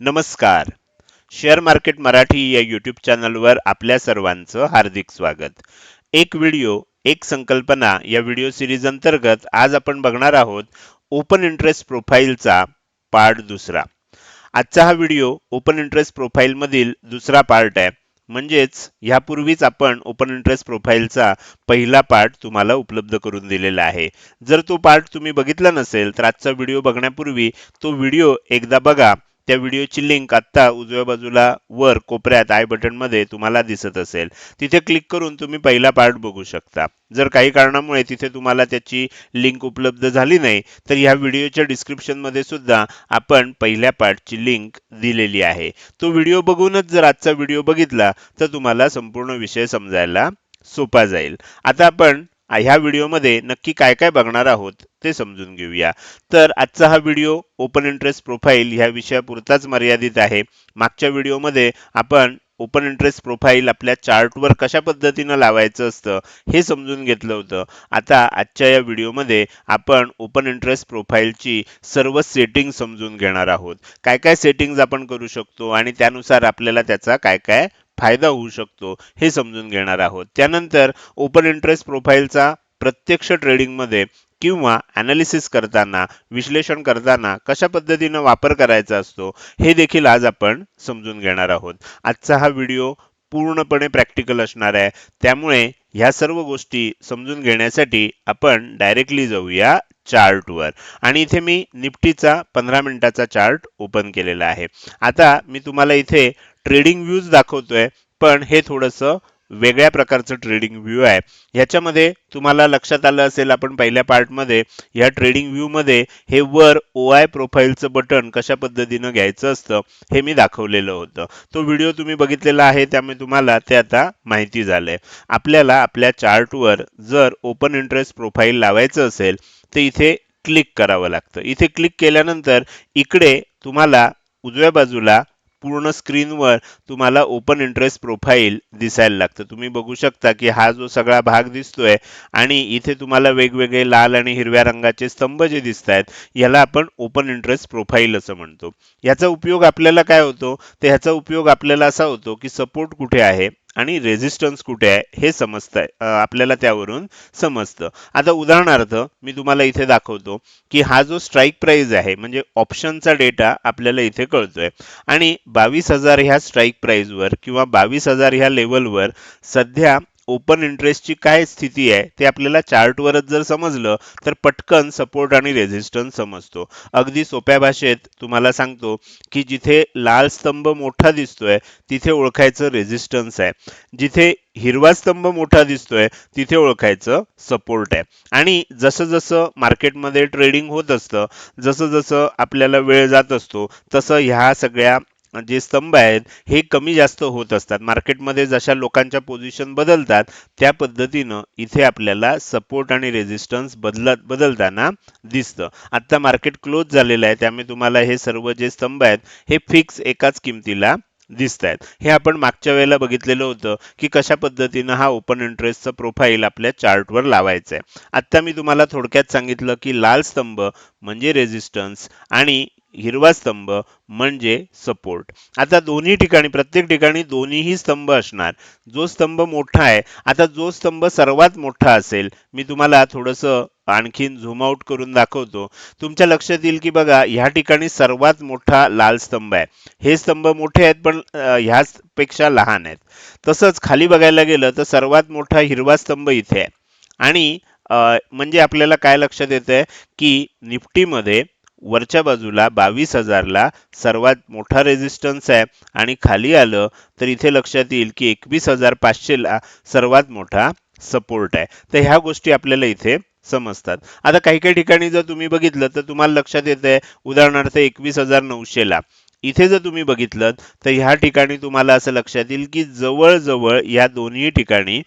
नमस्कार. Share market Marathi या YouTube चॅनलवर आपल्या सर्वांचं हार्दिक स्वागत. एक व्हिडिओ एक संकल्पना या व्हिडिओ सिरीज अंतर्गत आज आपण बघणार आहोत ओपन इंटरेस्ट प्रोफाईलचा पार्ट दुसरा. आजचा हा व्हिडिओ ओपन इंटरेस्ट प्रोफाईलमधील दुसरा पार्ट आहे. म्हणजेच ह्यापूर्वीच आपण ओपन इंटरेस्ट प्रोफाईलचा पहिला पार्ट तुम्हाला उपलब्ध करून दिलेला आहे. जर तो पार्ट तुम्ही बघितला नसेल तर आजचा व्हिडिओ बघण्यापूर्वी तो व्हिडिओ एकदा बघा. त्या व्हिडिओची लिंक आत्ता उजव्या बाजूला वर कोपऱ्यात आय बटनमध्ये तुम्हाला दिसत असेल. तिथे क्लिक करून तुम्ही पहिला पार्ट बघू शकता. जर काही कारणामुळे तिथे तुम्हाला त्याची लिंक उपलब्ध झाली नाही तर ह्या व्हिडिओच्या डिस्क्रिप्शनमध्ये सुद्धा आपण पहिल्या पार्टची लिंक दिलेली आहे. तो व्हिडिओ बघूनच जर आजचा व्हिडिओ बघितला तर तुम्हाला संपूर्ण विषय समजायला सोपा जाईल. आता आपण ह्या व्हिडिओमध्ये नक्की काय काय बघणार आहोत ते समजून घेऊया. तर आजचा हा व्हिडिओ ओपन इंटरेस्ट प्रोफाईल ह्या विषयापुरताच मर्यादित आहे. मागच्या व्हिडिओमध्ये आपण ओपन इंटरेस्ट प्रोफाईल आपल्या चार्टवर कशा पद्धतीनं लावायचं असतं हे समजून घेतलं होतं. आता आजच्या या व्हिडिओमध्ये आपण ओपन इंटरेस्ट प्रोफाईलची सर्व सेटिंग समजून घेणार आहोत. काय काय सेटिंग्ज आपण करू शकतो आणि त्यानुसार आपल्याला त्याचा काय काय फायदा होऊ शकतो हे समजून घेणार आहोत. त्यानंतर ओपन इंटरेस्ट प्रोफाईलचा प्रत्यक्ष ट्रेडिंगमध्ये किंवा ॲनालिसिस करताना विश्लेषण करताना कशा पद्धतीनं वापर करायचा असतो हे देखील आज आपण समजून घेणार आहोत. आजचा हा व्हिडिओ पूर्णपणे प्रॅक्टिकल असणार आहे. त्यामुळे ह्या सर्व गोष्टी समजून घेण्यासाठी आपण डायरेक्टली जाऊया चार्टवर आणि इथे मी निफ्टीचा पंधरा मिनिटाचा चार्ट ओपन केलेला आहे. आता मी तुम्हाला इथे ट्रेडिंग व्ह्यूज दाखवतोय पण हे थोडंसं वेगळ्या प्रकारचं ट्रेडिंग व्ह्यू आहे. ह्याच्यामध्ये तुम्हाला लक्षात आलं असेल आपण पहिल्या पार्टमध्ये ह्या ट्रेडिंग व्ह्यूमध्ये हे वर ओ आय प्रोफाईलचं बटन कशा पद्धतीनं घ्यायचं असतं हे मी दाखवलेलं होतं. तो व्हिडिओ तुम्ही बघितलेला आहे त्यामुळे तुम्हाला ते आता माहिती झालंय. आपल्याला आपल्या चार्टवर जर ओपन इंटरेस्ट प्रोफाईल लावायचं असेल तर इथे क्लिक करावं लागतं. इथे क्लिक केल्यानंतर इकडे तुम्हाला उजव्या बाजूला पूर्ण स्क्रीनवर तुम्हाला ओपन इंटरेस्ट प्रोफाईल दिसायला लागतं. तुम्ही बघू शकता की हा जो सगळा भाग दिसतोय आणि इथे तुम्हाला वेगवेगळे लाल आणि हिरव्या रंगाचे स्तंभ जे दिसत आहेत याला आपण ओपन इंटरेस्ट प्रोफाईल असं म्हणतो. याचा उपयोग आपल्याला काय होतो? तर ह्याचा उपयोग आपल्याला असा होतो की सपोर्ट कुठे आहे? आणि रेझिस्टन्स कुठे आहे हे समजतंय. आपल्याला त्यावरून समजतं. आता उदाहरणार्थ मी तुम्हाला इथे दाखवतो की हा जो स्ट्राईक प्राईज आहे म्हणजे ऑप्शनचा डेटा आपल्याला इथे कळतोय. आणि बावीस हजार ह्या स्ट्राईक प्राईजवर किंवा बावीस हजार ह्या लेवलवर सध्या ओपन इंटरेस्टची काय स्थिती आहे ते आपल्याला चार्टवरच जर समजलं तर पटकन सपोर्ट आणि रेझिस्टन्स समजतो. अगदी सोप्या भाषेत तुम्हाला सांगतो की जिथे लाल स्तंभ मोठा दिसतोय तिथे ओळखायचं रेझिस्टन्स आहे. जिथे हिरवा स्तंभ मोठा दिसतोय तिथे ओळखायचं सपोर्ट आहे. आणि जसं जसं मार्केटमध्ये ट्रेडिंग होत असतं जसं जसं आपल्याला वेळ जात असतो तसं ह्या सगळ्या जे स्तंभ आहेत हे कमी जास्त होत असतात. मार्केटमध्ये जशा लोकांच्या पोझिशन बदलतात त्या पद्धतीनं इथे आपल्याला सपोर्ट आणि रेझिस्टन्स बदलत बदलताना दिसतं. आत्ता मार्केट क्लोज झालेलं आहे त्यामुळे तुम्हाला हे सर्व जे स्तंभ आहेत हे फिक्स एकाच किमतीला दिसत आहेत हे आपण मागच्या वेळेला बघितलेलं होतं की कशा पद्धतीनं हा ओपन इंटरेस्टचा प्रोफाईल आपल्या चार्टवर लावायचा आहे आता मी तुम्हाला थोडक्यात सांगितलं की लाल स्तंभ म्हणजे रेझिस्टन्स आणि हिरवा स्तंभ म्हणजे सपोर्ट आता दोन्ही ठिकाणी प्रत्येक ठिकाणी दोन्हीही स्तंभ असणार. जो स्तंभ मोठा आहे आता जो स्तंभ सर्वात मोठा असेल मी तुम्हाला थोडंसं आणखीन झूम आउट करून दाखवतो. तुमच्या लक्षात येईल की बघा ह्या ठिकाणी सर्वात मोठा लाल स्तंभ आहे. हे स्तंभ मोठे आहेत पण ह्याच पेक्षा लहान आहेत. तसंच खाली बघायला गेलं तर सर्वात मोठा हिरवा स्तंभ इथे आहे. आणि म्हणजे आपल्याला काय लक्षात येत आहे की निफ्टीमध्ये वरच्या बाजूला बावीस हजारला सर्वात मोठा रेझिस्टन्स आहे. आणि खाली आलं तर इथे लक्षात येईल की एकवीस हजार पाचशेला सर्वात मोठा सपोर्ट आहे. तर ह्या गोष्टी आपल्याला इथे समजतात. आता काही काही ठिकाणी जर तुम्ही बघितलं तर तुम्हाला लक्षात येत आहे उदाहरणार्थ एकवीस हजार नऊशेला. इथे जर तुम्ही बघितलं तर ह्या ठिकाणी तुम्हाला असं लक्षात येईल की जवळजवळ या दोन्ही ठिकाणी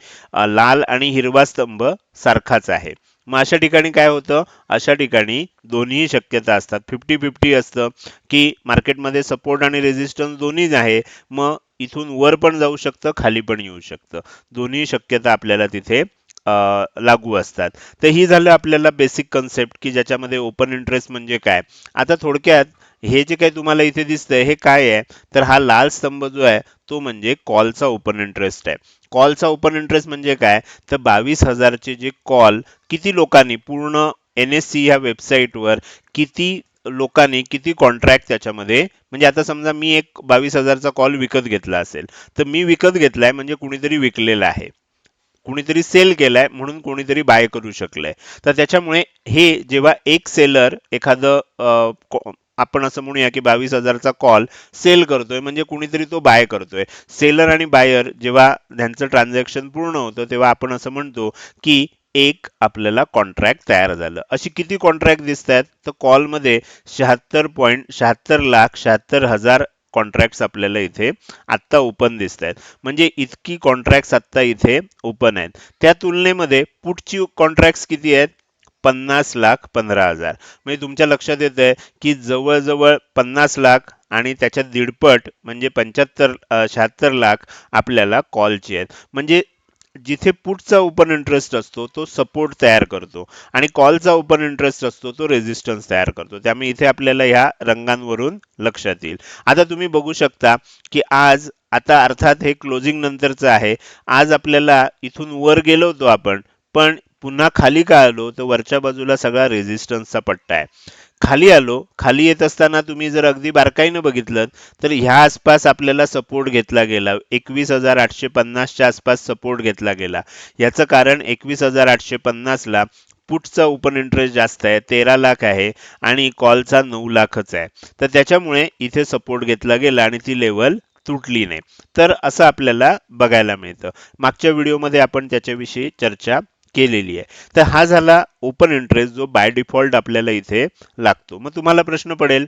लाल आणि हिरवा स्तंभ सारखाच आहे. मग अशा ठिकाणी काय होतं? अशा ठिकाणी दोन्ही शक्यता असतात. फिफ्टी फिफ्टी असतं की मार्केटमध्ये सपोर्ट आणि रेझिस्टन्स दोन्हीच आहे मग इथून वर पण जाऊ शकतं खाली पण येऊ शकतं. दोन्ही शक्यता आपल्याला तिथे लागू असतात. तर ही झालं आपल्याला बेसिक कन्सेप्ट की ज्याच्यामध्ये ओपन इंटरेस्ट म्हणजे काय. आता थोडक्यात हे जे काही तुम्हाला इथे दिसतंय हे काय आहे? तर हा लाल स्तंभ जो आहे तो म्हणजे कॉलचा ओपन इंटरेस्ट आहे. कॉलचा ओपन इंटरेस्ट म्हणजे काय? तर बावीस हजारचे जे कॉल किती लोकांनी पूर्ण एन एस सी ह्या वेबसाईटवर किती लोकांनी किती कॉन्ट्रॅक्ट त्याच्यामध्ये म्हणजे आता समजा मी एक बावीस हजारचा कॉल विकत घेतला असेल. तर मी विकत घेतलाय म्हणजे कुणीतरी विकलेला आहे. कुणीतरी सेल केलाय म्हणून कोणीतरी बाय करू शकलंय. तर त्याच्यामुळे हे जेव्हा एक सेलर एखादं आपण असं म्हणूया की बावीस हजारचा कॉल सेल करतोय म्हणजे कुणीतरी तो बाय करतोय. सेलर आणि बायर जेव्हा त्यांचं ट्रान्झॅक्शन पूर्ण होतं तेव्हा आपण असं म्हणतो की एक आपल्याला कॉन्ट्रॅक्ट तयार झालं. अशी किती कॉन्ट्रॅक्ट दिसत आहेत तर कॉलमध्ये शहात्तर पॉईंट शहात्तर लाख शहात्तर हजार कॉन्ट्रॅक्ट्स आपल्याला इथे आत्ता ओपन दिसत आहेत. म्हणजे इतकी कॉन्ट्रॅक्ट्स आत्ता इथे ओपन आहेत. त्या तुलनेमध्ये पुढची कॉन्ट्रॅक्ट्स किती आहेत? पन्नास लाख पंधरा हजार. म्हणजे तुमच्या लक्षात येत आहे की जवळजवळ पन्नास लाख आणि त्याच्यात दीडपट म्हणजे पंच्याहत्तर शहात्तर लाख आपल्याला कॉलची आहेत. म्हणजे जिथे पुटचा ओपन इंटरेस्ट असतो तो सपोर्ट तयार करतो. आणि कॉलचा ओपन इंटरेस्ट असतो तो रेझिस्टन्स तयार करतो. त्यामुळे इथे आपल्याला ह्या रंगांवरून लक्षात येईल. आता तुम्ही बघू शकता की आज आता अर्थात हे क्लोजिंग नंतरचं आहे. आज आपल्याला इथून वर गेलो होतो आपण पण पुन्हा खाली का आलो तर वरच्या बाजूला सगळा रेझिस्टन्सचा पट्टा आहे. खाली आलो खाली येत असताना तुम्ही जर अगदी बारकाईनं बघितलं तर ह्या आसपास आपल्याला सपोर्ट घेतला गेला. एकवीस हजार आठशे पन्नासच्या आसपास सपोर्ट घेतला गेला. याचं कारण एकवीस हजार आठशे पन्नासला पुटचा ओपन इंटरेस्ट जास्त आहे तेरा लाख आहे आणि कॉलचा नऊ लाखच आहे. तर त्याच्यामुळे इथे सपोर्ट घेतला गेला आणि ती लेवल तुटली नाही. तर असं आपल्याला बघायला मिळतं. मागच्या व्हिडिओमध्ये आपण त्याच्याविषयी चर्चा केलेली आहे. तर हा झाला ओपन इंटरेस्ट जो बाय डिफॉल्ट आपल्याला इथे लागतो. मग तुम्हाला प्रश्न पडेल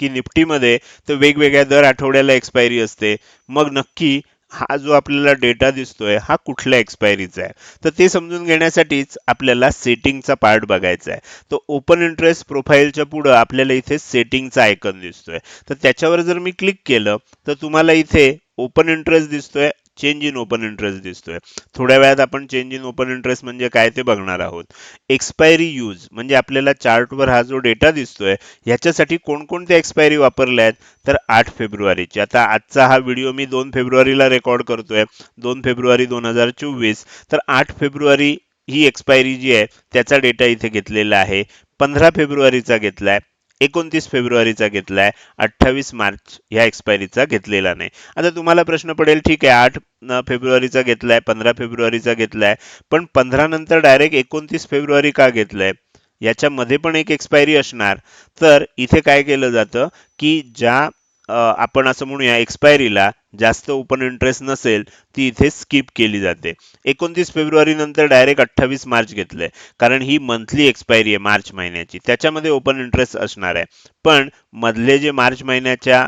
की निफ्टीमध्ये तर वेगवेगळ्या दर आठवड्याला एक्सपायरी असते. मग नक्की हा जो आपल्याला डेटा दिसतोय हा कुठल्या एक्सपायरीचा आहे? तर ते समजून घेण्यासाठीच आपल्याला सेटिंगचा पार्ट बघायचा आहे. तर ओपन इंटरेस्ट प्रोफाईलच्या पुढं आपल्याला इथे सेटिंगचा आयकन दिसतोय. तर त्याच्यावर जर मी क्लिक केलं तर तुम्हाला इथे ओपन इंटरेस्ट दिसतोय चेंज इन ओपन इंटरेस्ट दिसतोय. थोड्या वेळात आपण चेंज इन ओपन इंटरेस्ट म्हणजे काय ते बघणार आहोत. एक्सपायरी यूज म्हणजे आपल्याला चार्टवर हा जो डेटा दिसतोय ह्याच्यासाठी कोणकोणत्या एक्सपायरी वापरल्या आहेत? तर आठ फेब्रुवारीची. आता आजचा हा व्हिडिओ मी दोन फेब्रुवारीला रेकॉर्ड करतोय. दोन फेब्रुवारी दोन हजार चोवीस. तर आठ फेब्रुवारी ही एक्सपायरी जी आहे त्याचा डेटा इथे घेतलेला आहे. पंधरा फेब्रुवारीचा घेतलाय. एकोणतीस फेब्रुवारीचा घेतला आहे अठ्ठावीस मार्च ह्या एक्सपायरीचा घेतलेला नाही. आता तुम्हाला प्रश्न पडेल ठीक आहे आठ फेब्रुवारीचा घेतला आहे पंधरा फेब्रुवारीचा घेतला आहे पण पंधरा नंतर डायरेक्ट एकोणतीस फेब्रुवारी का घेतलंय? याच्यामध्ये पण एक एक्सपायरी असणार. तर इथे काय केलं जातं की ज्या आपण असं म्हणूया एक्सपायरीला जास्त ओपन इंटरेस्ट नसेल ती इथे स्किप केली जाते. एकोणतीस फेब्रुवारी नंतर डायरेक्ट अठ्ठावीस मार्च घेतलंय. कारण ही मंथली एक्सपायरी आहे मार्च महिन्याची. त्याच्यामध्ये ओपन इंटरेस्ट असणार आहे. पण मधले जे मार्च महिन्याच्या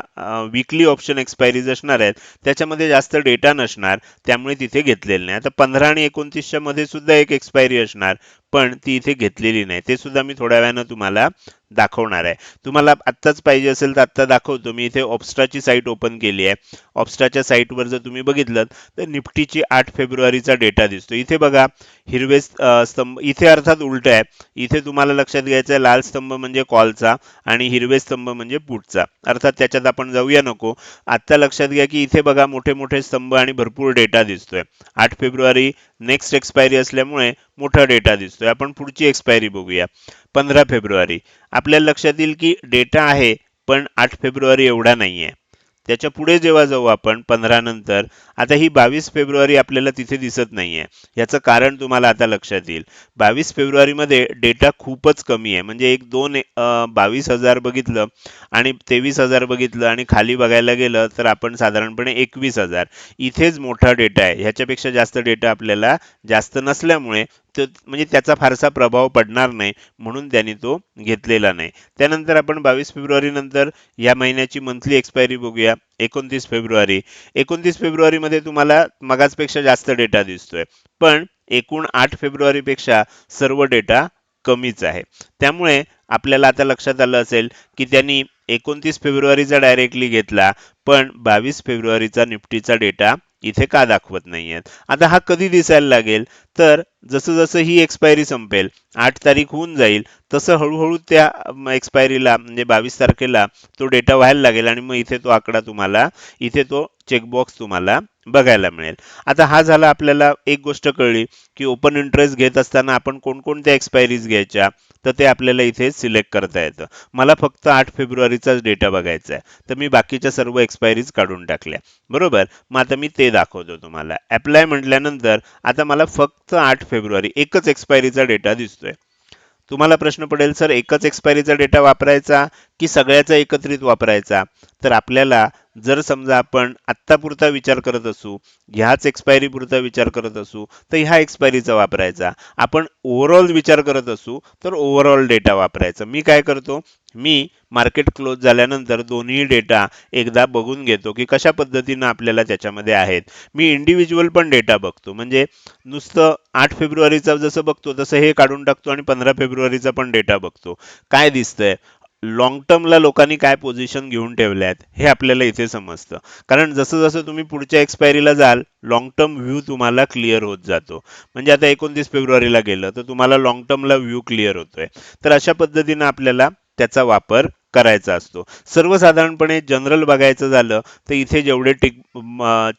विकली ऑप्शन एक्सपायरीज असणार आहेत त्याच्यामध्ये जास्त डेटा नसणार त्यामुळे तिथे घेतलेलं नाही. आता पंधरा आणि एकोणतीसच्या मध्ये सुद्धा एक एक्सपायरी असणार पण ती इथे घेतलेली नाही. ते सुद्धा मी थोड्या वेळानं तुम्हाला दाखवणार आहे. तुम्हाला आत्ताच पाहिजे असेल तर आत्ता दाखवतो मी इथे ऑप्स्ट्राची साईट ओपन केली आहे. ऑप्स्टाच्या साईटवर जर तुम्ही बघितलं तर निफ्टीची आठ फेब्रुवारीचा डेटा दिसतो. इथे बघा हिरवे स्तंभ इथे अर्थात उलट आहे. इथे तुम्हाला लक्षात घ्यायचं आहे लाल स्तंभ म्हणजे कॉलचा आणि हिरवे स्तंभ म्हणजे पुटचा अर्थात त्याच्यात आपण जाऊया नको. आत्ता लक्षात घ्या की इथे बघा मोठे मोठे स्तंभ आणि भरपूर डेटा दिसतोय. आठ फेब्रुवारी नेक्स्ट एक्सपायरी असल्यामुळे मोठा डेटा दिसतोय. आपण पुढची एक्सपायरी बघूया. पंधरा फेब्रुवारी. आपल्याला लक्षात येईल की डेटा आहे पण आठ फेब्रुवारी एवढा नाही आहे त्याच्या पुढे जेव्हा जाऊ आपण पंधरा नंतर आता ही बावीस फेब्रुवारी आपल्याला तिथे दिसत नाहीये. याचं कारण तुम्हाला आता लक्षात येईल. बावीस फेब्रुवारीमध्ये डेटा खूपच कमी आहे. म्हणजे एक दोन बावीस हजार बघितलं आणि तेवीस हजार बघितलं आणि खाली बघायला गेलं तर आपण साधारणपणे एकवीस हजार. इथेच मोठा डेटा आहे. ह्याच्यापेक्षा जास्त डेटा आपल्याला जास्त नसल्यामुळे म्हणजे त्याचा फारसा प्रभाव पडणार नाही म्हणून त्यांनी तो घेतलेला नाही. त्यानंतर आपण बावीस फेब्रुवारी नंतर या महिन्याची मंथली एक्सपायरी बघूया एकोणतीस फेब्रुवारी. एकोणतीस फेब्रुवारीमध्ये तुम्हाला मगाचपेक्षा जास्त डेटा दिसतोय पण एकूण आठ फेब्रुवारीपेक्षा सर्व डेटा कमीच आहे. त्यामुळे आपल्याला आता लक्षात आलं असेल की त्यांनी एकोणतीस फेब्रुवारीचा डायरेक्टली घेतला पण बावीस फेब्रुवारीचा निफ्टीचा डेटा इथे का दाखवत नाहीयेत? आता हा कधी दिसायला लागेल? तर जसं जसं ही एक्सपायरी संपेल आठ तारीख होऊन जाईल तसं हळूहळू त्या एक्सपायरीला म्हणजे बावीस तारखेला तो डेटा व्हायला लागेल आणि मग इथे तो आकडा तुम्हाला इथे तो चेकबॉक्स तुम्हाला बघायला मिळेल. आता हा झाला आपल्याला एक गोष्ट कळली की ओपन इंटरेस्ट घेत असताना आपण कोणकोणत्या एक्सपायरीज घ्यायच्या तर ते आपल्याला इथे सिलेक्ट करता येतं. मला फक्त आठ फेब्रुवारीचाच डेटा बघायचा आहे. तर मी बाकीच्या सर्व एक्सपायरीज काढून टाकल्या. बरोबर? मग आता मी ते दाखवतो तुम्हाला. अप्लाय म्हटल्यानंतर आता मला फक्त आठ फेब्रुवारी एकच एक्सपायरीचा डेटा दिसतोय. तुम्हाला प्रश्न पडेल सर एकच एक्सपायरीचा डेटा वापरायचा की सगळ्याचा एकत्रित वापरायचा? तर आपल्याला जर समजा आपण आत्तापुरता विचार करत असू ह्याच एक्सपायरी पुरता विचार करत असू तर ह्या एक्सपायरीचा वापरायचा. आपण ओव्हरऑल विचार करत असू तर ओव्हरऑल डेटा वापरायचा. मी काय करतो? मी मार्केट क्लोज झाल्यानंतर दोन्ही डेटा एकदा बघून घेतो की कशा पद्धतीनं आपल्याला त्याच्यामध्ये आहेत. मी इंडिव्हिज्युअल पण डेटा बघतो. म्हणजे नुसतं आठ फेब्रुवारीचा जसं बघतो तसं हे काढून टाकतो आणि पंधरा फेब्रुवारीचा पण डेटा बघतो. काय दिसतंय? लॉंग टर्मला लोकांनी काय पोझिशन घेऊन ठेवल्या आहेत हे आपल्याला इथे समजतं. कारण जसं जसं तुम्ही पुढच्या एक्सपायरीला जाल लॉंग टर्म व्ह्यू तुम्हाला क्लिअर होत जातो. म्हणजे आता एकोणतीस फेब्रुवारीला गेलं तर तुम्हाला लॉंग टर्मला व्ह्यू क्लिअर होतोय. तर अशा पद्धतीनं आपल्याला त्याचा वापर करायचा असतो. सर्वसाधारणपणे जनरल बघायचं झालं तर इथे जेवढे टिक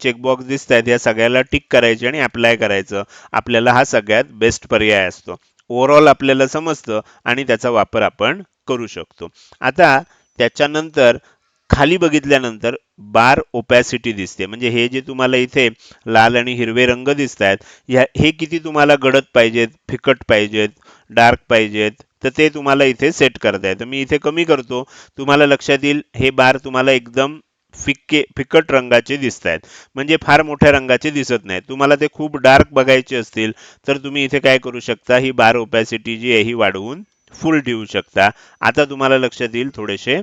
चेकबॉक्स दिसत आहेत या सगळ्याला टिक करायचे आणि अप्लाय करायचं. आपल्याला हा सगळ्यात बेस्ट पर्याय असतो. ओव्हरऑल आपल्याला समजतं आणि त्याचा वापर आपण करू शकतो. आता त्याच्यानंतर खाली बघितल्यानंतर बार ओपॅसिटी दिसते. म्हणजे हे जे तुम्हाला इथे लाल आणि हिरवे रंग दिसत आहेत हे किती तुम्हाला गडद पाहिजेत फिकट पाहिजेत डार्क पाहिजेत तर ते तुम्हाला इथे सेट करता येतं मी इथे कमी करतो. तुम्हाला लक्षात येईल हे बार तुम्हाला एकदम फिक्के फिकट रंगाचे दिसत आहेत म्हणजे फार मोठ्या रंगाचे दिसत नाहीत. तुम्हाला ते खूप डार्क बघायचे असतील तर तुम्ही इथे काय करू शकता? ही बार ओपॅसिटी जी आहे ही वाढवून फुल ठेवू शकता. आता तुम्हाला लक्षात येईल थोडेसे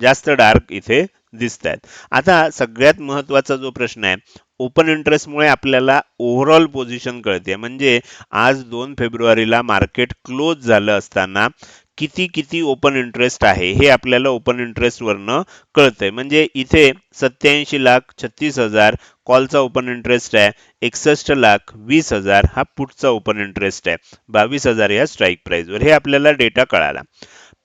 जास्त डार्क इथे दिसत आहेत आता सगळ्यात महत्त्वाचा जो प्रश्न आहे ओपन इंटरेस्टमुळे आपल्याला ओव्हरऑल पोझिशन कळते म्हणजे आज दोन फेब्रुवारीला मार्केट क्लोज झालं असताना किती किती ओपन इंटरेस्ट आहे हे आपल्याला ओपन इंटरेस्ट वरनं कळतंय. म्हणजे इथे सत्याऐंशी लाख छत्तीस हजार कॉलचा ओपन इंटरेस्ट आहे एकसष्ट लाख वीस हजार हा पुटचा ओपन इंटरेस्ट आहे बावीस हजार या स्ट्राईक प्राईजवर. हे आपल्याला डेटा कळाला.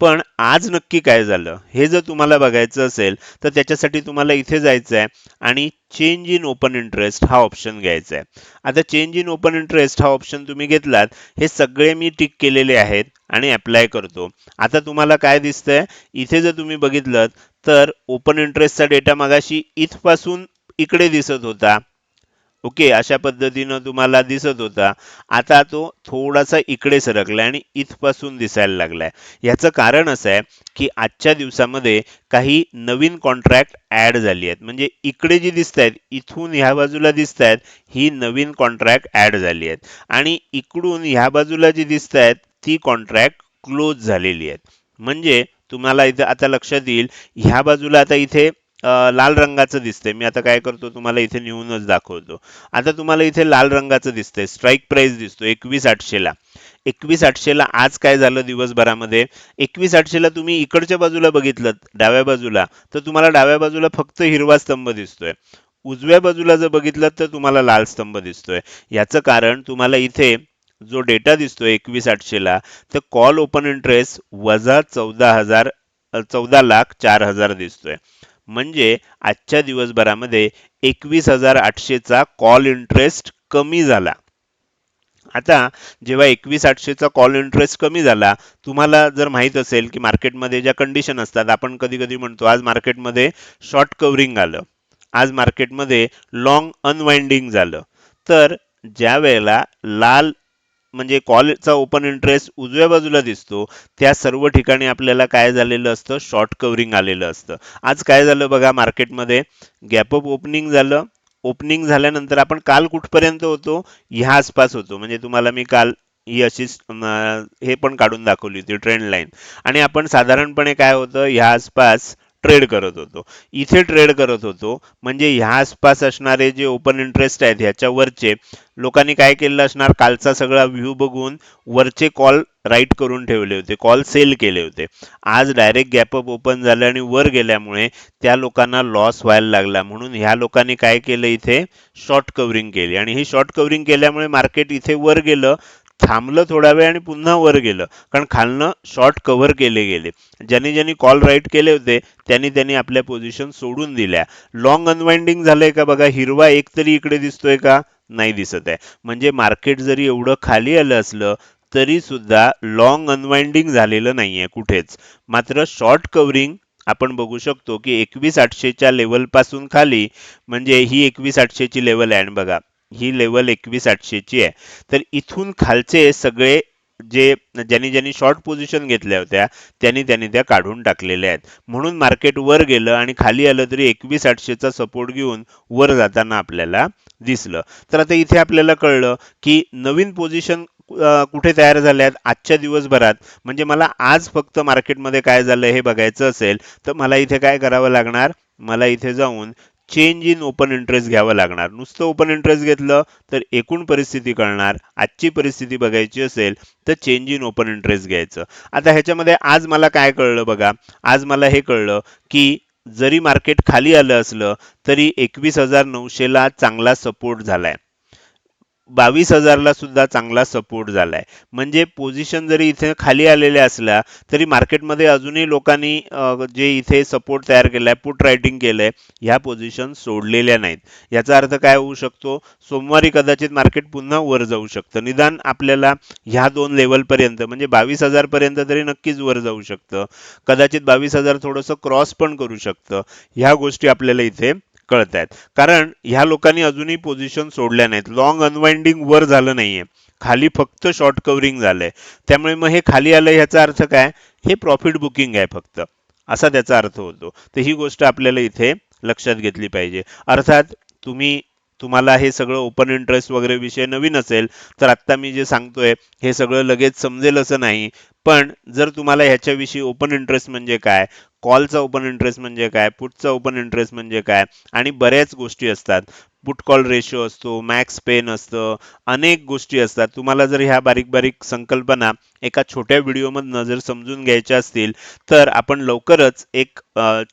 पण आज नक्की काय झालं? हे जर तुम्हाला बघायचं असेल तर त्याच्यासाठी तुम्हाला इथे जायचं आहे आणि चेंज इन ओपन इंटरेस्ट हा ऑप्शन घ्यायचा आहे आता चेंज इन ओपन इंटरेस्ट हा ऑप्शन तुम्ही घेतलात हे सगळे मी टिक केलेले आहेत आणि अप्लाय करतो. आता तुम्हाला काय दिसतंय? इथे जर तुम्ही बघितलं तर ओपन इंटरेस्टचा डेटा मगाशी इथपासून इकडे दिसत होता. ओके अशा पद्धतीनं तुम्हाला दिसत होता. आता तो थोडासा इकडे सरकलाय आणि इथपासून दिसायला लागलाय. ह्याचं कारण असं आहे की आजच्या दिवसामध्ये काही नवीन कॉन्ट्रॅक्ट ऍड झाली आहेत. म्हणजे इकडे जी दिसत आहेत इथून ह्या बाजूला दिसत आहेत ही नवीन कॉन्ट्रॅक्ट ऍड झाली आहेत. आणि इकडून ह्या बाजूला जी दिसत आहेत ती कॉन्ट्रॅक्ट क्लोज झालेली आहेत. म्हणजे तुम्हाला इथं आता लक्षात येईल ह्या बाजूला आता इथे लाल रंगाचं दिसतंय. मी आता काय करतो तुम्हाला इथे नेऊनच दाखवतो. आता तुम्हाला इथे लाल रंगाचं दिसतंय. स्ट्राईक प्राईस दिसतो. एकवीस आठशेला. एकवीस आठशेला आज काय झालं दिवसभरामध्ये? एकवीस आठशेला तुम्ही इकडच्या बाजूला बघितलं डाव्या बाजूला तर तुम्हाला डाव्या बाजूला फक्त हिरवा स्तंभ दिसतोय. उजव्या बाजूला जर बघितलं तर तुम्हाला लाल स्तंभ दिसतोय. याचं कारण तुम्हाला इथे जो डेटा दिसतोय एकवीस आठशेला तर कॉल ओपन इंटरेस्ट वजा चौदा हजार चौदा लाख चार हजार दिसतोय. म्हणजे आजच्या दिवसभरामध्ये एकवीस हजार आठशेचा कॉल इंटरेस्ट कमी झाला. आता जेव्हा एकवीस आठशेचा कॉल इंटरेस्ट कमी झाला तुम्हाला जर माहीत असेल की मार्केटमध्ये ज्या कंडिशन असतात आपण कधी कधी म्हणतो आज मार्केटमध्ये शॉर्ट कव्हरिंग आलं. आज मार्केटमध्ये लॉंग अनवाइंडिंग झालं. तर ज्या वेळेला लाल म्हणजे कॉलचा ओपन इंटरेस्ट उजव्या बाजूला दिसतो त्या सर्व ठिकाणी आपल्याला काय झालेलं असतं? शॉर्ट कव्हरिंग आलेलं असतं. आज काय झालं बघा मार्केटमध्ये गॅप अप ओपनिंग झालं. ओपनिंग झाल्यानंतर आपण काल कुठपर्यंत होतो? ह्या आसपास होतो. म्हणजे तुम्हाला मी काल ही अशीच हे पण काढून दाखवली होती ट्रेंड लाईन. आणि आपण साधारणपणे काय होतं? ह्या आसपास ट्रेड करत होतो. इथे ट्रेड करत होतो. म्हणजे ह्या आसपास असणारे जे ओपन इंटरेस्ट आहेत ह्याच्यावरचे लोकांनी काय केलं असणार? कालचा सगळा व्ह्यू बघून वरचे कॉल राईट करून ठेवले होते. कॉल सेल केले होते. आज डायरेक्ट गॅपअप ओपन झालं आणि वर गेल्यामुळे त्या लोकांना लॉस व्हायला लागला. म्हणून ह्या लोकांनी काय केलं? इथे शॉर्ट कव्हरिंग केली. आणि ही शॉर्ट कव्हरिंग केल्यामुळे मार्केट इथे वर गेलं. थांबलं थोडा वेळ आणि पुन्हा वर गेलं. कारण खालनं शॉर्ट कव्हर केले गेले. ज्यांनी ज्यांनी कॉल राईट केले होते त्यांनी त्यांनी आपल्या पोझिशन सोडून दिल्या. लॉंग अनवाइंडिंग झालंय का बघा? हिरवा एक तरी इकडे दिसतोय का? नाही दिसत आहे. म्हणजे मार्केट जरी एवढं खाली आलं असलं तरी सुद्धा लॉंग अनवाइंडिंग झालेलं नाहीये कुठेच. मात्र शॉर्ट कव्हरिंग आपण बघू शकतो की एकवीस आठशेच्या लेवलपासून खाली म्हणजे ही एकवीस आठशेची लेवल आहे. आणि बघा ही लेवल एकवीस आठशेची आहे. तर इथून खालचे सगळे जे ज्यांनी ज्यांनी शॉर्ट पोझिशन घेतल्या होत्या त्यांनी त्यांनी त्या काढून टाकलेल्या आहेत. म्हणून मार्केट वर गेलं आणि खाली आलं तरी एकवीस आठशेचा सपोर्ट घेऊन वर जाताना आपल्याला दिसलं. तर आता इथे आपल्याला कळलं की नवीन पोझिशन कुठे तयार झाल्या आहेत आजच्या दिवसभरात. म्हणजे मला आज फक्त मार्केटमध्ये काय झालं हे बघायचं असेल तर मला इथे काय करावं लागणार? मला इथे जाऊन चेंज इन ओपन इंटरेस्ट घ्यावं लागणार. नुसतं ओपन इंटरेस्ट घेतलं तर एकूण परिस्थिती कळणार. आजची परिस्थिती बघायची असेल तर चेंज इन ओपन इंटरेस्ट घ्यायचं. आता ह्याच्यामध्ये आज मला काय कळलं बघा? आज मला हे कळलं की जरी मार्केट खाली आलं असलं तरी एकवीस हजार नऊशेला चांगला सपोर्ट झालाय. बावीस हजारला सुद्धा चांगला सपोर्ट झाला आहे म्हणजे पोझिशन जरी इथे खाली आलेल्या असल्या तरी मार्केटमध्ये अजूनही लोकांनी जे इथे सपोर्ट तयार केला आहे पुट रायटिंग केलं आहे ह्या पोझिशन सोडलेल्या नाहीत. याचा अर्थ काय होऊ शकतो? सोमवारी कदाचित मार्केट पुन्हा वर जाऊ शकतं. निदान आपल्याला ह्या दोन लेवलपर्यंत म्हणजे बावीस हजारपर्यंत तरी नक्कीच वर जाऊ शकतं. कदाचित बावीस हजार थोडंसं क्रॉस पण करू शकतं. ह्या गोष्टी आपल्याला इथे कळत आहेत कारण ह्या लोकांनी अजूनही पोझिशन सोडल्या नाहीत. लॉंग अनवाइंडिंग वर झालं नाहीये. खाली फक्त शॉर्ट कव्हरिंग झालंय. त्यामुळे मग हे खाली आलं ह्याचा अर्थ काय? हे प्रॉफिट बुकिंग आहे फक्त. असा त्याचा अर्थ होतो. तर ही गोष्ट आपल्याला इथे लक्षात घेतली पाहिजे. अर्थात तुम्ही तुम्हाला हे सगळं ओपन इंटरेस्ट वगैरे विषय नवीन असेल तर आत्ता मी जे सांगतोय हे सगळं लगेच समजेल असं नाही. पण जर तुम्हाला ह्याच्याविषयी ओपन इंटरेस्ट म्हणजे काय कॉलचा ओपन इंटरेस्ट म्हणजे काय पुटचा ओपन इंटरेस्ट म्हणजे काय आणि बऱ्याच गोष्टी असतात. पुट कॉल रेशो असतो मॅक्स पेन असतं अनेक गोष्टी असतात. तुम्हाला जर ह्या बारीक बारीक संकल्पना एका छोट्या व्हिडिओमधनं जर समजून घ्यायच्या असतील तर आपण लवकरच एक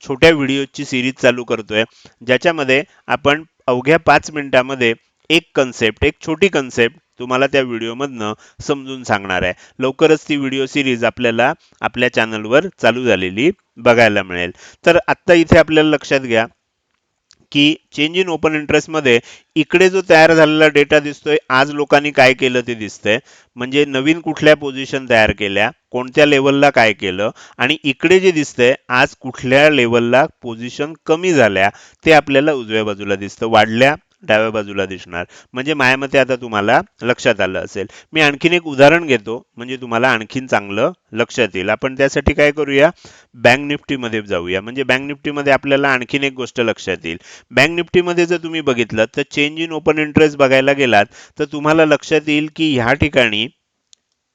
छोट्या व्हिडिओची सिरीज चालू करतोय. ज्याच्यामध्ये आपण अवघ्या पाच मिनिटामध्ये एक कन्सेप्ट एक छोटी कन्सेप्ट तुम्हाला त्या व्हिडिओमधनं समजून सांगणार आहे. लवकरच ती व्हिडिओ सिरीज आपल्याला आपल्या चॅनलवर चालू झालेली बघायला मिळेल. तर आत्ता इथे आपल्याला लक्षात घ्या की चेंज इन ओपन इंटरेस्टमध्ये इकडे जो तयार झालेला डेटा दिसतोय आज लोकांनी काय केलं ते दिसतंय. म्हणजे नवीन कुठल्या पोझिशन तयार केल्या कोणत्या लेवलला काय केलं आणि इकडे जे दिसतंय आज कुठल्या लेवलला पोझिशन कमी झाल्या ते आपल्याला उजव्या बाजूला दिसतं. वाढल्या डाव्या बाजूला दिसणार. म्हणजे माझ्या मते आता तुम्हाला लक्षात आलं असेल. मी आणखीन एक उदाहरण घेतो म्हणजे तुम्हाला आणखीन चांगलं लक्षात येईल. आपण त्यासाठी काय करूया? बँक निफ्टीमध्ये जाऊया. म्हणजे बँक निफ्टीमध्ये आपल्याला आणखीन एक गोष्ट लक्षात येईल. बँक निफ्टीमध्ये जर तुम्ही बघितलं तर चेंज इन ओपन इंटरेस्ट बघायला गेलात तर तुम्हाला लक्षात येईल की ह्या ठिकाणी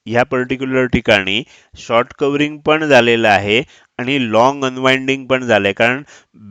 ह्या पर्टिक्युलर ठिकाणी शॉर्ट कव्हरिंग पण झालेलं आहे आणि लॉंग अनवाइंडिंग पण झालंय. कारण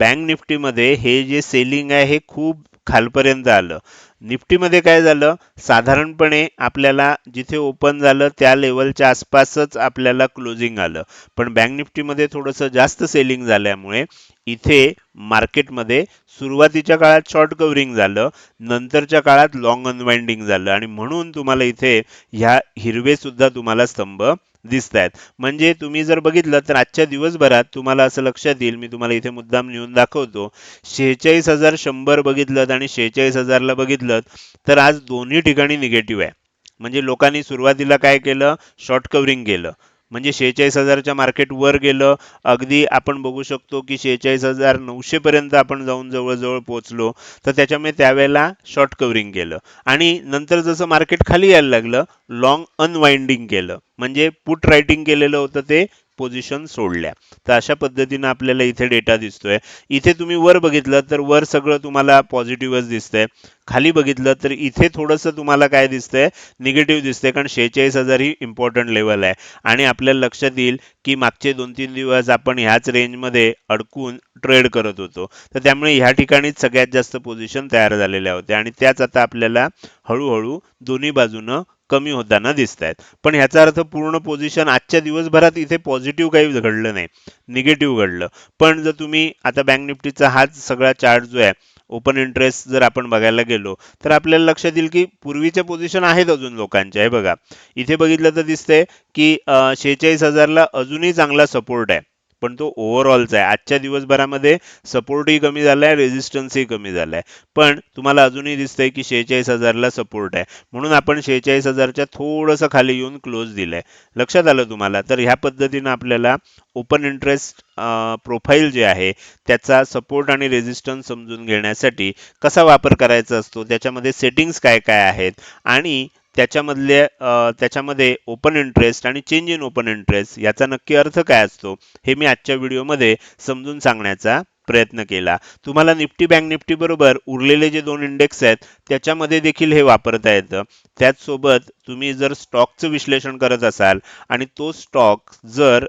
बँक निफ्टीमध्ये हे जे सेलिंग आहे हे खूप खालपर्यंत आलं. निफ्टीमध्ये काय झालं? साधारणपणे आपल्याला जिथे ओपन झालं त्या लेवलच्या आसपासच आपल्याला क्लोजिंग आलं. पण बँक निफ्टीमध्ये थोडंसं जास्त सेलिंग झाल्यामुळे इथे मार्केटमध्ये सुरुवातीच्या काळात शॉर्ट कव्हरिंग झालं नंतरच्या काळात लॉंग अनवाइंडिंग झालं आणि म्हणून तुम्हाला इथे ह्या हिरवे सुद्धा तुम्हाला स्तंभ दिसत आहेत. म्हणजे तुम्ही जर बघितलं तर आजच्या दिवसभरात तुम्हाला असं लक्षात येईल मी तुम्हाला इथे मुद्दाम लिहून दाखवतो. शेहेचाळीस हजार शंभर बघितलं आणि शेहेचाळीस हजारला बघितलं तर आज दोन्ही ठिकाणी निगेटिव्ह आहे. म्हणजे लोकांनी सुरुवातीला काय केलं? शॉर्ट कव्हरिंग केलं. म्हणजे शेहेचाळीस हजारच्या मार्केट वर गेलं. अगदी आपण बघू शकतो की शेहेचाळीस हजार नऊशे पर्यंत आपण जाऊन जवळजवळ पोहोचलो. तर त्याच्यामुळे त्यावेळेला शॉर्ट कव्हरिंग केलं. आणि नंतर जसं मार्केट खाली यायला लागलं लॉंग अनवाइंडिंग केलं. म्हणजे पुट रायटिंग केलेलं होतं ते पोझिशन सोडल्या. तर अशा पद्धतीनं आपल्याला इथे डेटा दिसतोय. इथे तुम्ही वर बघितलं तर वर सगळं तुम्हाला पॉझिटिव्हच दिसतंय. खाली बघितलं तर इथे थोडंसं तुम्हाला काय दिसतंय? निगेटिव्ह दिसतंय कारण शेहेचाळीस हजार ही इम्पॉर्टंट लेवल आहे. आणि आपल्याला लक्षात येईल की मागचे दोन तीन दिवस आपण ह्याच रेंजमध्ये अडकून ट्रेड करत होतो. तर त्यामुळे ह्या ठिकाणीच सगळ्यात जास्त पोझिशन तयार झालेल्या होत्या. आणि त्याच आता आपल्याला हळूहळू दोन्ही बाजूनं कमी होताना दिसत आहेत. पण ह्याचा अर्थ पूर्ण पोझिशन आजच्या दिवसभरात इथे पॉझिटिव्ह काही घडलं नाही. निगेटिव्ह घडलं. पण जर तुम्ही आता बँक निफ्टीचा हाच सगळा चार्ट जो आहे ओपन इंटरेस्ट जर आपण बघायला गेलो तर आपल्याला लक्षात येईल की पूर्वीच्या पोझिशन आहेत अजून लोकांच्या हे बघा. इथे बघितलं तर दिसतंय की शेहेचाळीस हजारला अजूनही चांगला सपोर्ट आहे. पण तो ओव्हरऑलचा आहे. आजच्या दिवसभरामध्ये सपोर्टही कमी झालाय रेजिस्टन्सही कमी झालाय. पण तुम्हाला अजूनही दिसतंय की शेहेचाळीस हजारला सपोर्ट आहे. म्हणून आपण शेहेचाळीस हजारच्या थोडंसं खाली येऊन क्लोज दिलंय. लक्षात आलं तुम्हाला? तर ह्या पद्धतीनं आपल्याला ओपन इंटरेस्ट प्रोफाईल जे आहे त्याचा सपोर्ट आणि रेझिस्टन्स समजून घेण्यासाठी कसा वापर करायचा असतो? त्याच्यामध्ये सेटिंग्स काय काय आहेत? आणि त्याच्यामधले त्याच्यामध्ये ओपन इंटरेस्ट आणि चेंज इन ओपन इंटरेस्ट याचा नक्की अर्थ काय असतो हे मी आजच्या व्हिडिओमध्ये समजून सांगण्याचा प्रयत्न केला. तुम्हाला निफ्टी बँक निफ्टी बरोबर उरलेले जे दोन इंडेक्स आहेत त्याच्यामध्ये देखील हे वापरता येतं. त्याचसोबत तुम्ही जर स्टॉकचं विश्लेषण करत असाल आणि तो स्टॉक जर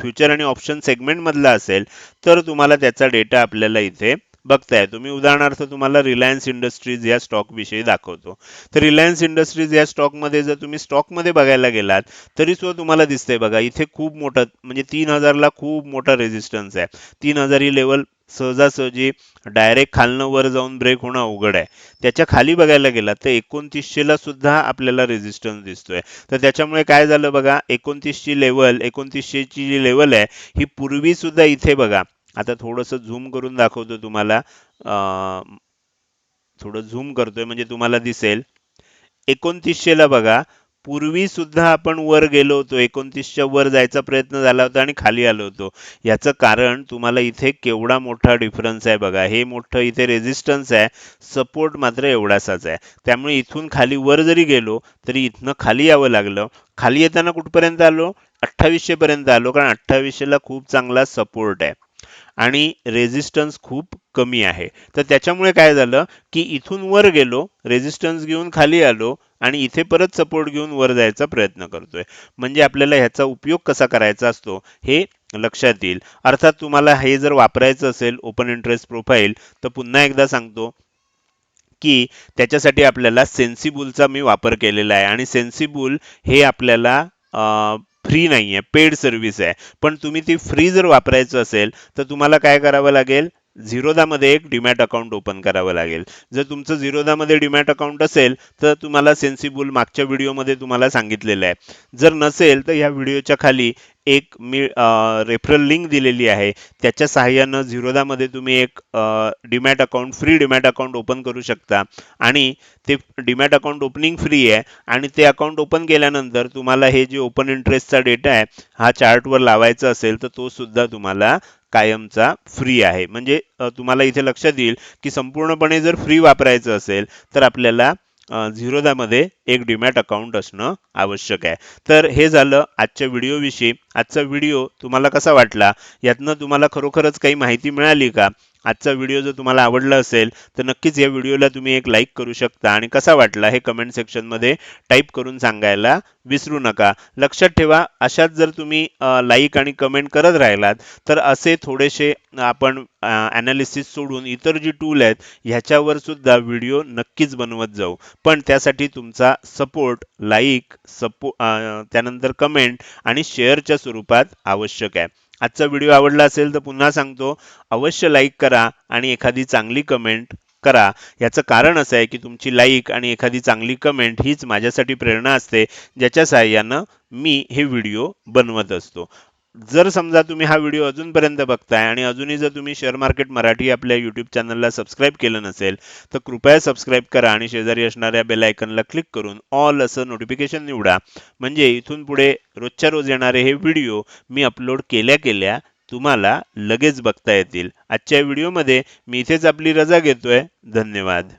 फ्युचर आणि ऑप्शन सेगमेंटमधला असेल तर तुम्हाला त्याचा डेटा आपल्याला इथे बघताय तुम्ही उदाहरणार्थ तुम्हाला रिलायन्स इंडस्ट्रीज या स्टॉकविषयी दाखवतो. तर रिलायन्स इंडस्ट्रीज या स्टॉकमध्ये जर तुम्ही स्टॉकमध्ये बघायला गेलात तरी सुद्धा तुम्हाला दिसतंय बघा इथे खूप मोठं म्हणजे तीन हजारला खूप मोठा रेझिस्टन्स आहे. तीन हजार ही लेवल सहजासहजी डायरेक्ट खालनं वर जाऊन ब्रेक होणं अवघड आहे. त्याच्याखाली बघायला गेला तर एकोणतीसशेला सुद्धा आपल्याला रेझिस्टन्स दिसतोय. तर त्याच्यामुळे काय झालं बघा एकोणतीसची लेवल एकोणतीसशेची जी लेवल आहे ही पूर्वी सुद्धा इथे बघा आता थोडंसं झूम करून दाखवतो तुम्हाला. थोडं झूम करतोय म्हणजे तुम्हाला दिसेल. एकोणतीसशेला बघा पूर्वी सुद्धा आपण वर गेलो होतो. एकोणतीसच्या वर जायचा प्रयत्न झाला होता आणि खाली आलो होतो. याचं कारण तुम्हाला इथे केवढा मोठा डिफरन्स आहे बघा. हे मोठं इथे रेझिस्टन्स आहे. सपोर्ट मात्र एवढासाच आहे. त्यामुळे इथून खाली वर जरी गेलो तरी इथनं खाली यावं लागलं. खाली येताना कुठपर्यंत आलो? अठ्ठावीसशे पर्यंत आलो. कारण अठ्ठावीसशेला खूप चांगला सपोर्ट आहे. आणि रेझिस्टन्स खूप कमी आहे. तर त्याच्यामुळे काय झालं की इथून वर गेलो रेझिस्टन्स घेऊन खाली आलो आणि इथे परत सपोर्ट घेऊन वर जायचा प्रयत्न करतोय. म्हणजे आपल्याला ह्याचा उपयोग कसा करायचा असतो हे लक्षात येईल. अर्थात तुम्हाला हे जर वापरायचं असेल ओपन इंटरेस्ट प्रोफाईल तर पुन्हा एकदा सांगतो की त्याच्यासाठी आपल्याला सेन्सिबुलचा मी वापर केलेला आहे. आणि सेन्सिबुल हे आपल्याला फ्री नाही आहे पेड सर्व्हिस आहे. पण तुम्ही ती फ्री जर वापरायचं असेल तर तुम्हाला काय करावं लागेल? झिरोदामध्ये एक डिमॅट अकाउंट ओपन करावं लागेल. जर तुमचं झिरोदामध्ये डिमॅट अकाउंट असेल तर तुम्हाला सेन्सिबल मागच्या व्हिडिओमध्ये तुम्हाला सांगितलेलं आहे. जर नसेल तर या व्हिडिओच्या खाली एक मी रेफरल लिंक दिलेली आहे. त्याच्या सहाय्यानं झिरोदामध्ये तुम्ही एक demat account free demat account open करू शकता. आणि ते डिमॅट अकाउंट ओपनिंग फ्री आहे. आणि ते अकाउंट ओपन केल्यानंतर तुम्हाला हे जे ओपन इंटरेस्टचा डेटा आहे हा चार्टवर लावायचा असेल तर तो सुद्धा तुम्हाला कायमचा फ्री आहे. म्हणजे तुम्हाला इथे लक्षात येईल की संपूर्णपणे जर फ्री वापरायचं असेल तर आपल्याला झिरोदामध्ये एक डिमॅट अकाउंट असणं आवश्यक आहे. तर हे झालं आजच्या व्हिडिओविषयी. आजचा व्हिडिओ तुम्हाला कसा वाटला? यातनं तुम्हाला खरोखरच काही माहिती मिळाली का? आजचा व्हिडिओ जर तुम्हाला आवडला असेल तर नक्कीच या व्हिडिओला तुम्ही एक लाईक करू शकता. आणि कसा वाटला हे कमेंट सेक्शनमध्ये टाईप करून सांगायला विसरू नका. लक्षात ठेवा अशाच जर तुम्ही लाईक आणि कमेंट करत राहिलात तर असे थोडेसे आपण ॲनालिसिस सोडून इतर जी टूल आहेत ह्याच्यावर सुद्धा व्हिडिओ नक्कीच बनवत जाऊ. पण त्यासाठी तुमचा सपोर्ट लाईक सपो त्यानंतर कमेंट आणि शेअरच्या स्वरूपात आवश्यक आहे. आजचा व्हिडिओ आवडला असेल तर पुन्हा सांगतो. अवश्य लाईक करा आणि एखादी चांगली कमेंट करा. याचं कारण असं आहे की तुमची लाईक आणि एखादी चांगली कमेंट हीच माझ्यासाठी प्रेरणा असते ज्याच्या सहाय्यानं मी हे व्हिडिओ बनवत असतो. जर समजा तुम्ही हा व्हिडिओ अजूनपर्यंत बघताय आणि अजूनही जर तुम्ही शेअर मार्केट मराठी आपल्या यूट्यूब चॅनलला सबस्क्राईब केलं नसेल तर कृपया सबस्क्राईब करा आणि शेजारी असणाऱ्या बेल आयकनला क्लिक करून ऑल असं नोटिफिकेशन निवडा. म्हणजे इथून पुढे रोजच्या रोज येणारे हे व्हिडिओ मी अपलोड केल्या केल्या तुम्हाला लगेच बघता येतील. आजच्या व्हिडिओमध्ये मी इथेच आपली रजा घेतोय. धन्यवाद.